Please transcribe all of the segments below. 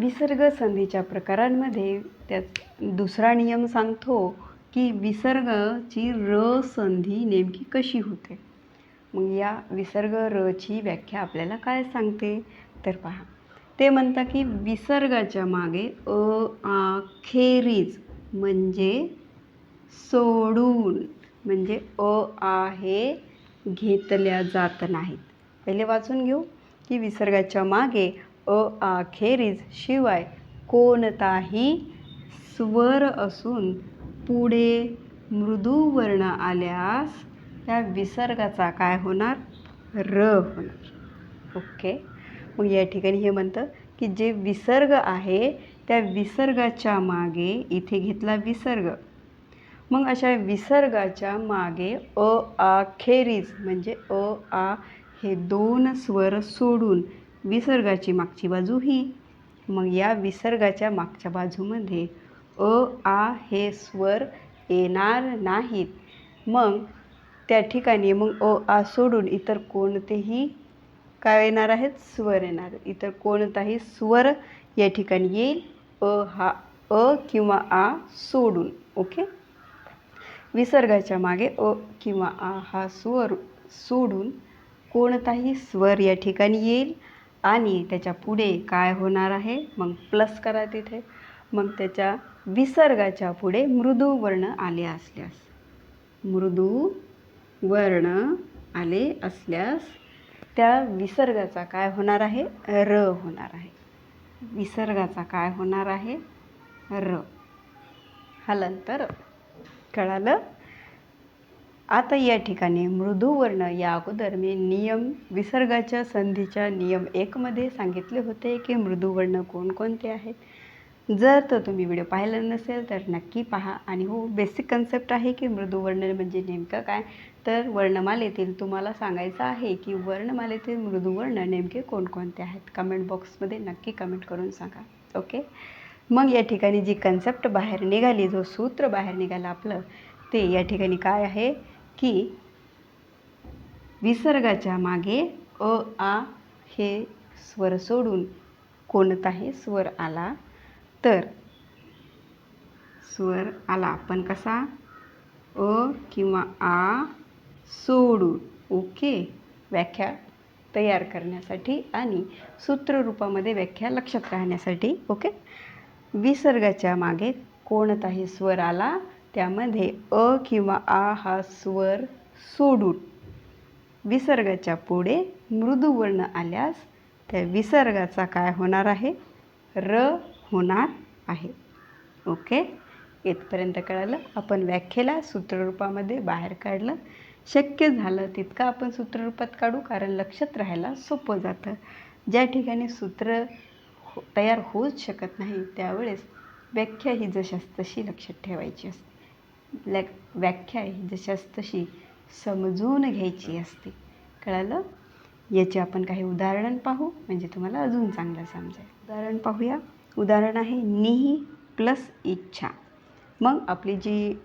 विसर्ग संधीच्या प्रकारांमध्ये त्यात दुसरा नियम सांगतो की विसर्गाची र संधी नेमकी कशी होते? मग या विसर्ग रची व्याख्या आपल्याला काय सांगते? तर पहा. ते म्हणतात की विसर्गाच्या मागे अ आ खेरीज म्हणजे सोडून म्हणजे अ आ हे घेतल्या जात नाहीत. पहिले वाचून घेऊ की विसर्गाच्या मागे अ आखेरीज शिवाय कोणताही स्वर असून पुढे मृदू वर्ण आल्यास त्या विसर्गाचा काय होणार? र होणार. ओके. मग या ठिकाणी हे म्हणतं की जे विसर्ग आहे त्या विसर्गाच्या मागे इथे घेतला विसर्ग. मग अशा विसर्गाच्या मागे अ आ खेरीज म्हणजे अ आ हे दोन स्वर सोडून विसर्गाची मागची बाजू ही मग या विसर्गाच्या मागच्या बाजूमध्ये अ आ हे स्वर येणार नाहीत. मग त्या ठिकाणी मग अ आ सोडून इतर कोणतेही काय येणार आहेत? स्वर येणार. इतर कोणताही स्वर या ठिकाणी येईल. अ हा अ किंवा आ सोडून. ओके? विसर्गाच्या मागे अ किंवा आ हा स्वर सोडून कोणताही स्वर या ठिकाणी येईल. आणि त्याच्या पुढे काय होणार आहे? मग प्लस करा तिथे. मग त्याच्या विसर्गाच्या पुढे मृदू वर्ण आले असल्यास. मृदू वर्ण आले असल्यास त्या विसर्गाचा काय होणार आहे? र होणार आहे. विसर्गाचा काय होणार आहे? र. हलंतर कळालं? आता या ठिकाणी मृदुवर्ण या अगोदर मी नियम विसर्गाच्या संधीच्या नियम एकमध्ये सांगितले होते की मृदुवर्ण कोणकोणते आहेत. जर तर तुम्ही व्हिडिओ पाहिला नसेल तर नक्की पहा. आणि हो बेसिक कन्सेप्ट आहे की मृदुवर्ण म्हणजे नेमकं काय? तर वर्णमालेतील तुम्हाला सांगायचं आहे की वर्णमालेतील मृदुवर्ण नेमके कोणकोणते आहेत. कमेंट बॉक्समध्ये नक्की कमेंट करून सांगा. ओके मग या ठिकाणी जी कन्सेप्ट बाहेर निघाली जो सूत्र बाहेर निघाला आपलं ते या ठिकाणी काय आहे? की विसर्गाच्या मागे अ आ हे स्वर सोडून कोणताही स्वर आला तर स्वर आला. पण कसा? अ किंवा आ सोडून. ओके? व्याख्या तयार करण्यासाठी आणि सूत्ररूपामध्ये व्याख्या लक्षात राहण्यासाठी. ओके? विसर्गाच्या मागे कोणताही स्वर आला त्यामध्ये अ किंवा आ हा स्वर सोडून विसर्गाच्या पुढे मृदूवर्ण आल्यास त्या विसर्गाचा काय होणार आहे? र होणार आहे. ओके? इथपर्यंत कळालं? आपण व्याख्येला सूत्ररूपामध्ये बाहेर काढलं. शक्य झालं तितकं आपण सूत्ररूपात काढू कारण लक्षात राहायला सोपं जातं. ज्या ठिकाणी सूत्र हो तयार होऊच शकत नाही त्यावेळेस व्याख्या ही जशास तशी लक्षात ठेवायची असते. लॅक व्याख्या ही जशास तशी समजून घ्यायची असते. कळालं? याचे आपण काही उदाहरण पाहू. म्हणजे तुम्हाला अजून चांगलं समजेल. उदाहरण पाहूया. उदाहरण आहे निही प्लस इच्छा. मग आपली जी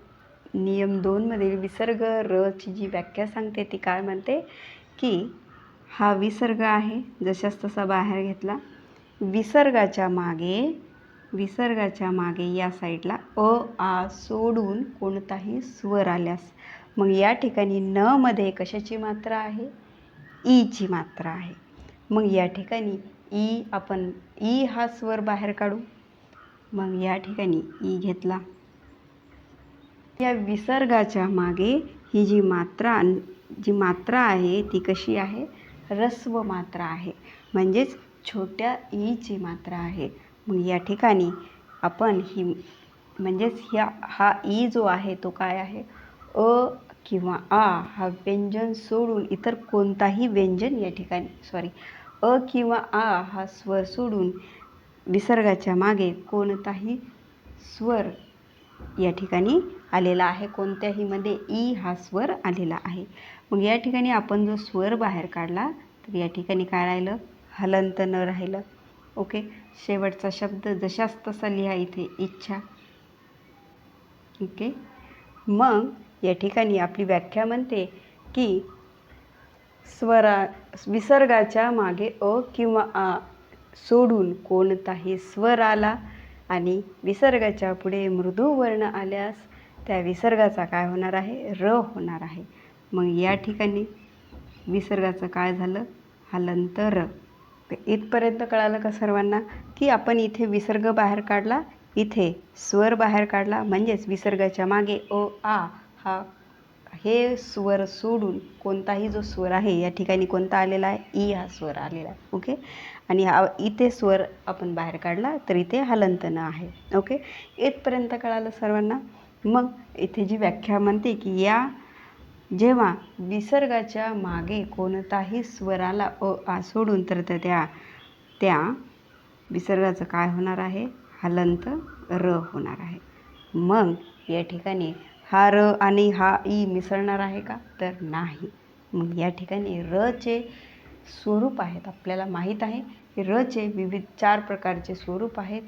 नियम दोनमधील विसर्ग रची जी व्याख्या सांगते ती काय म्हणते? की हा विसर्ग आहे जशास तसा बाहेर घेतला विसर्गाच्या मागे विसर्गाच्या मागे या साईडला अ आ सोडून कोणताही स्वर आल्यास. मग या ठिकाणी न मध्ये कशाची मात्रा आहे? ईची मात्रा आहे. मग या ठिकाणी ई आपण ई हा स्वर बाहेर काढू. मग या ठिकाणी ई घेतला. या विसर्गाच्या मागे ही जी मात्रा जी मात्रा आहे ती कशी आहे? रस्व मात्रा आहे. म्हणजेच छोट्या ईची मात्रा आहे. मग या ठिकाणी आपण ही म्हणजेच ह्या हा ई जो आहे तो काय आहे? अ किंवा आ हा व्यंजन सोडून इतर कोणताही व्यंजन या ठिकाणी सॉरी अ किंवा आ हा स्वर सोडून विसर्गाच्या मागे कोणताही स्वर या ठिकाणी आलेला आहे. कोणत्याहीमध्ये ई हा स्वर आलेला आहे. मग या ठिकाणी आपण जो स्वर बाहेर काढला तर या ठिकाणी काय राहिलं? हलंत न राहिलं. ओके? शेवटचा शब्द जशाच तसा लिहा इथे इच्छा. ओके? मग या ठिकाणी आपली व्याख्या म्हणते की स्वरा विसर्गाच्या मागे अ किंवा आ सोडून कोणताही स्वर आला आणि विसर्गाच्या पुढे मृदू वर्ण आल्यास त्या विसर्गाचा काय होणार आहे? र होणार आहे. मग या ठिकाणी विसर्गाचं काय झालं? हलंत र. इथपर्यंत कळालं का सर्वांना? की आपण इथे विसर्ग बाहेर काढला इथे स्वर बाहेर काढला म्हणजेच विसर्गाच्या मागे अ आ हा हे स्वर सोडून कोणताही जो स्वर आहे या ठिकाणी कोणता आलेला आहे? ई हा स्वर आलेला आहे ओके? आणि हा इथे स्वर आपण बाहेर काढला तर इथे हलंतनं आहे ओके? इथपर्यंत कळालं सर्वांना? मग इथे जी व्याख्या म्हणते की या जेव्हा विसर्गाच्या मागे कोणताही स्वराला अ आ सोडून तर त्या- त्या त्या विसर्गाचं काय होणार आहे? हलंत र होणार आहे. मग या ठिकाणी हा र आणि हा ई मिसळणार आहे का? तर नाही. मग या ठिकाणी रचे स्वरूप आहेत आपल्याला माहीत आहे. र रचे विविध चार प्रकारचे स्वरूप आहेत.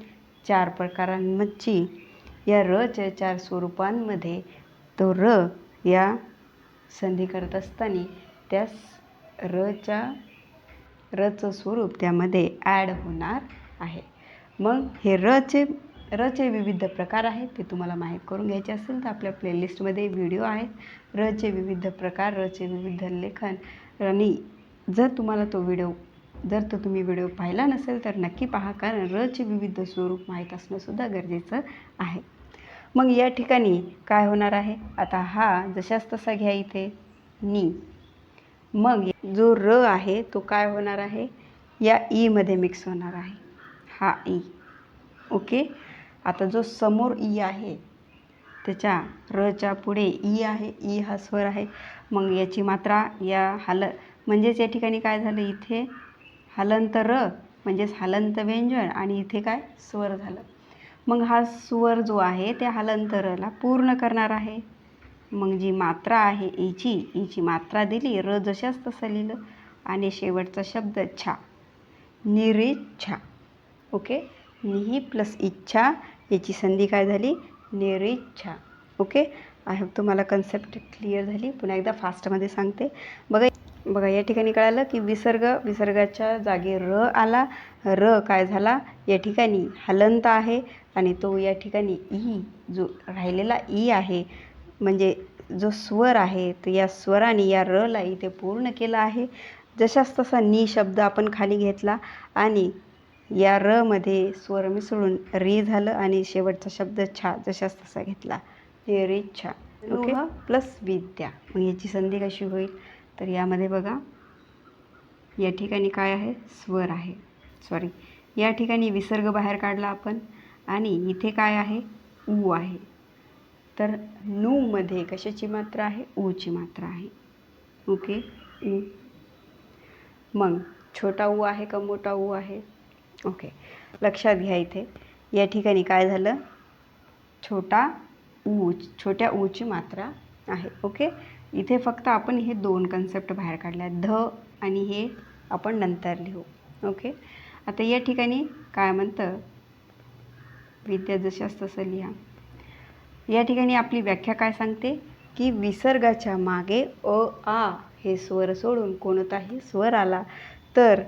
चार प्रकारांची या रच्या चार स्वरूपांमध्ये तो र या संधी करत असताना त्यास रच्या रचं स्वरूप त्यामध्ये ॲड होणार आहे. मग हे रचे रचे विविध प्रकार आहेत ते तुम्हाला माहीत करून घ्यायचे असेल तर आपल्या प्लेलिस्टमध्ये व्हिडिओ आहेत. रचे विविध प्रकार रचे विविध लेखन. आणि जर तुम्हाला तो व्हिडिओ जर तो तुम्ही व्हिडिओ पाहिला नसेल तर नक्की पहा कारण रचे विविध स्वरूप माहीत असणंसुद्धा गरजेचं आहे. मग या ठिकाणी काय होणार आहे? आता हा जशाच तसा घ्या इथे. नी. मग जो र आहे तो काय होणार आहे? या ईमध्ये मिक्स होणार आहे. हा ई. ओके? आता जो समोर ई आहे त्याच्या रच्या पुढे ई आहे ई हा स्वर आहे. मग याची मात्रा या हल म्हणजेच या ठिकाणी काय झालं? इथे हलंत र म्हणजेच हलंत व्यंजन आणि इथे काय? स्वर झालं. मग हा स्वर जो आहे त्या हलंतरला पूर्ण करणार आहे. मग जी मात्रा आहे ईची ईची मात्रा दिली र जशाच तसं लिहिलं आणि शेवटचा शब्द छा. निरिच्छा. ओके? निही प्लस इच्छा याची संधी काय झाली? निरिच्छा. ओके? आय होप तुम्हाला कन्सेप्ट क्लिअर झाली. पुन्हा एकदा फास्टमध्ये सांगते. बघा बघा या ठिकाणी कळालं की विसर्ग विसर्गाच्या जागी र आला. र काय झाला? या ठिकाणी हलंत आहे आणि तो या ठिकाणी ई जो राहिलेला ई आहे म्हणजे जो स्वर आहे तर या स्वराने या रला इथे पूर्ण केलं आहे. जशाच तसा नी शब्द आपण खाली घेतला आणि या रमध्ये स्वर मिसळून री झालं आणि शेवटचा शब्द छा जशाच तसा घेतला. हे रे छा ओके प्लस विद्या. मग याची संधी कशी होईल? तर यामध्ये बघा या ठिकाणी काय आहे? स्वर आहे. सॉरी या ठिकाणी विसर्ग बाहेर काढला आपण. आणि इथे काय आहे? ऊ आहे. तर नूमध्ये कशाची मात्रा आहे? ऊची मात्रा आहे. ओके ऊ. मग छोटा ऊ आहे का मोठा ऊ आहे? ओके लक्षात घ्या इथे. या ठिकाणी काय झालं? छोटा ऊ छोट्या ऊची मात्रा आहे ओके इथे फक्त आपण हे दोन कन्सेप्ट बाहेर काढले ध आणि हे आपण नंतर लिहू ओके आता या ठिकाणी काय म्हणतं? विद्या जशास तसं लिहा. या ठिकाणी आपली व्याख्या काय सांगते? की विसर्गाच्या मागे अ आ हे स्वर सोडून कोणताही स्वर आला तर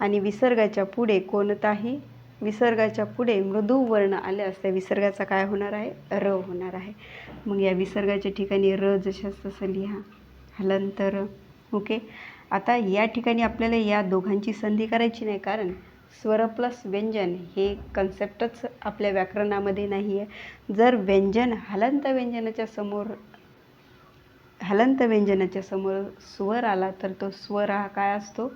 आणि विसर्गाच्या पुढे कोणताही विसर्गाच्या पुढे मृदू वर्ण आल्यास त्या विसर्गाचा काय होणार आहे? र होणार आहे. मग या विसर्गाच्या ठिकाणी र जशास तसं लिहा हलंतर ओके? आता या ठिकाणी आपल्याला या दोघांची संधी करायची नाही कारण स्वर प्लस व्यंजन हे कन्सेप्टच आपल्या व्याकरणामध्ये नाही आहे जर व्यंजन हलंत व्यंजनाच्या समोर हलंत व्यंजनाच्या समोर स्वर आला तर तो स्वर हा काय असतो?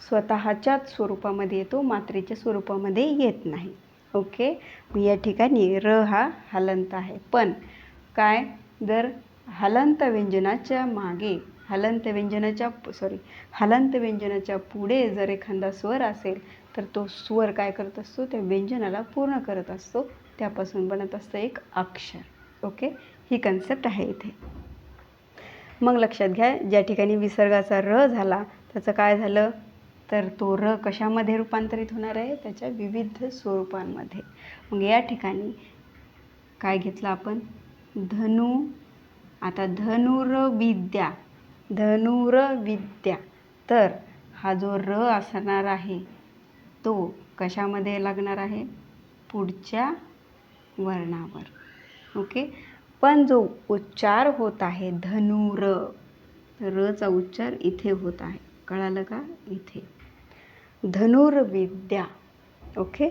स्वतःच्याच स्वरूपामध्ये येतो मात्रेच्या स्वरूपामध्ये येत नाही. ओके? मग या ठिकाणी र हा हलंत आहे. पण काय? जर हलंत व्यंजनाच्या मागे हलंत व्यंजनाच्या सॉरी हलंत व्यंजनाच्या पुढे जर एखादा स्वर असेल तर तो स्वर काय करत असतो? त्या व्यंजनाला पूर्ण करत असतो. त्यापासून बनत असतं एक अक्षर. ओके? ही कन्सेप्ट आहे इथे. मग लक्षात घ्या ज्या ठिकाणी विसर्गाचा र झाला त्याचं काय झालं? तर तो र कशामध्ये रूपांतरित होणार आहे? त्याच्या विविध स्वरूपांमध्ये. मग या ठिकाणी काय घेतलं आपण? धनु आता धनुर्विद्या धनुर्विद्या. तर हा जो र असणार आहे तो कशामध्ये लागणार आहे? पुढच्या वर्णावर. ओके? पण जो उच्चार होत आहे धनुर रचा उच्चार इथे होत आहे. कळालं का? इथे. धनुर्विद्या. ओके?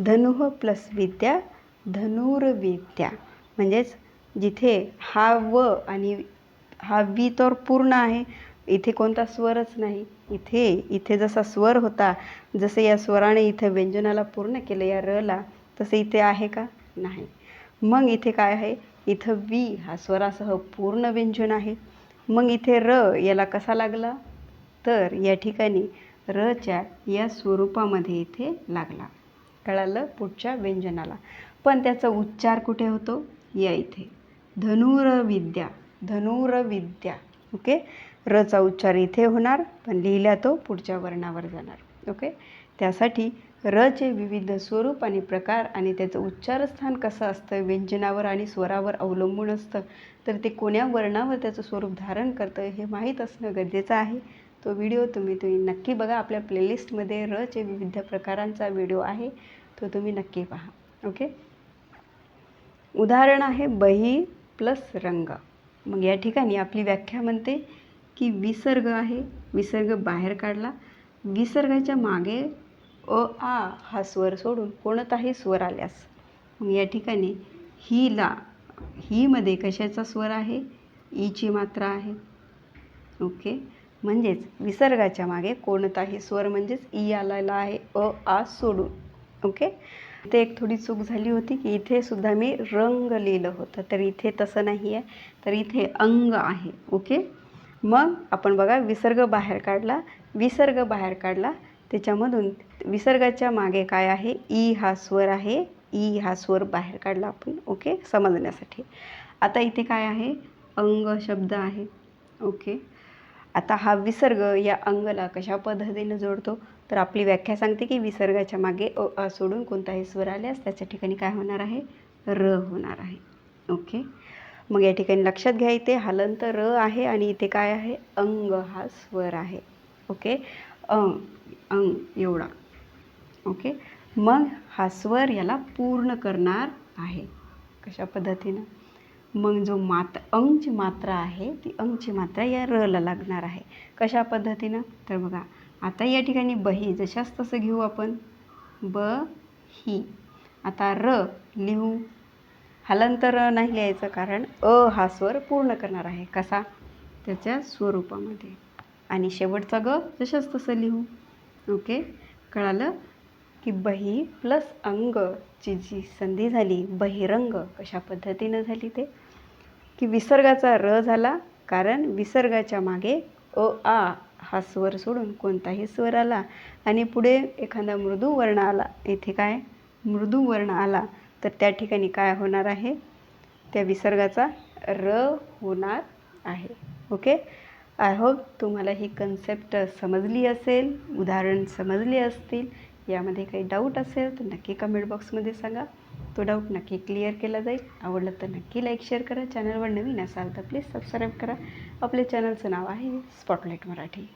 धनुः प्लस विद्या धनुर्विद्या. म्हणजेच जिथे हा व आणि हा वी तर पूर्ण आहे इथे कोणता स्वरच नाही. इथे इथे जसा स्वर होता जसं या स्वराने इथे व्यंजनाला पूर्ण केलं या रला तसं इथे आहे का? नाही. मग इथे काय आहे? इथं वी हा स्वरासह पूर्ण व्यंजन आहे. मग इथे र याला कसा लागला? तर या ठिकाणी रच्या या स्वरूपामध्ये इथे लागला. कळालं पुढच्या व्यंजनाला. पण त्याचा उच्चार कुठे होतो? या इथे. धनुरविद्या धनुरविद्या. ओके? रचा उच्चार इथे होणार पण लिहिल्या तो पुढच्या वर्णावर जाणार. ओके? त्यासाठी रचे विविध स्वरूप आणि प्रकार आणि त्याचं उच्चारस्थान कसं असतं? व्यंजनावर आणि स्वरावर अवलंबून असतं. तर ते कोण्या वर्णावर त्याचं स्वरूप धारण करतं हे माहीत असणं गरजेचं आहे. तो व्हिडिओ तुम्ही तुम्ही नक्की बघा. आपल्या प्लेलिस्टमध्ये रचे विविध प्रकारांचा व्हिडिओ आहे. तो तुम्ही नक्की पहा. ओके? उदाहरण आहे बही प्लस रंग. मग या ठिकाणी आपली व्याख्या म्हणते की विसर्ग आहे. विसर्ग बाहेर काढला. विसर्गाच्या मागे अ आ हा स्वर सोडून कोणताही स्वर आल्यास. मग या ठिकाणी ही ला हीमध्ये कशाचा स्वर आहे? ईची मात्रा आहे. ओके? म्हणजेच विसर्गाच्या मागे कोणताही स्वर म्हणजेच ई आलेला आहे अ आ सोडून. ओके? ते एक थोडी चूक झाली होती की इथे सुद्धा मी रंग लिहिलं होतं तर इथे तसं नाही आहे तर इथे अंग आहे. ओके? मग आपण बघा विसर्ग बाहेर काढला विसर्ग बाहेर काढला त्याच्यामधून विसर्गाच्या मागे काय आहे? ई हा स्वर आहे ई हा स्वर बाहेर काढला आपण. ओके? समजण्यासाठी. आता इथे काय आहे? अंग शब्द आहे. ओके? आता हा विसर्ग या अंगला कशा पद्धतीनं जोडतो? तर आपली व्याख्या सांगते की विसर्गाच्या मागे अ आ सोडून कोणताही स्वर आल्यास त्याच्या ठिकाणी काय होणार आहे? र होणार आहे. ओके? मग या ठिकाणी लक्षात घ्या इथे हलंत र आहे आणि इथे काय आहे? अंग हा स्वर आहे. ओके? अंग अंग एवढा. ओके? मग हा स्वर याला पूर्ण करणार आहे. कशा पद्धतीनं? मग जो मात अंगची मात्रा आहे ती अंगची मात्रा या रला लागणार आहे. कशा पद्धतीनं? तर बघा आता या ठिकाणी बही जशाच तसं घेऊ आपण. ब ही आता र लिहू. हलंतर नाही लिहायचं कारण अ हा स्वर पूर्ण करणार आहे. कसा? त्याच्या स्वरूपामध्ये. आणि शेवटचा ग जशाच तसं लिहू. ओके? कळालं? की बही प्लस अंगची जी संधी झाली बहिरंग कशा पद्धतीनं झाली ते? की विसर्गाचा र झाला कारण विसर्गाच्या मागे अ आ हा स्वर सोडून कोणताही स्वर आला. आणि पुढे एखादा मृदू वर्ण आला. इथे काय? मृदू वर्ण आला. तर त्या ठिकाणी काय होणार आहे? त्या विसर्गाचा र होणार आहे. ओके? आय होप तुम्हाला ही कन्सेप्ट समजली असेल उदाहरण समजली असतील यामध्ये काही डाऊट असेल तर नक्की कमेंट बॉक्समध्ये सांगा. तो डाऊट नक्की क्लिअर केला जाईल. आवडलं तर नक्की लाईक शेअर करा. चॅनलवर नवीन असाल तर प्लीज सबस्क्राईब करा. आपल्या चॅनलचं नाव आहे स्पॉटलाईट मराठी.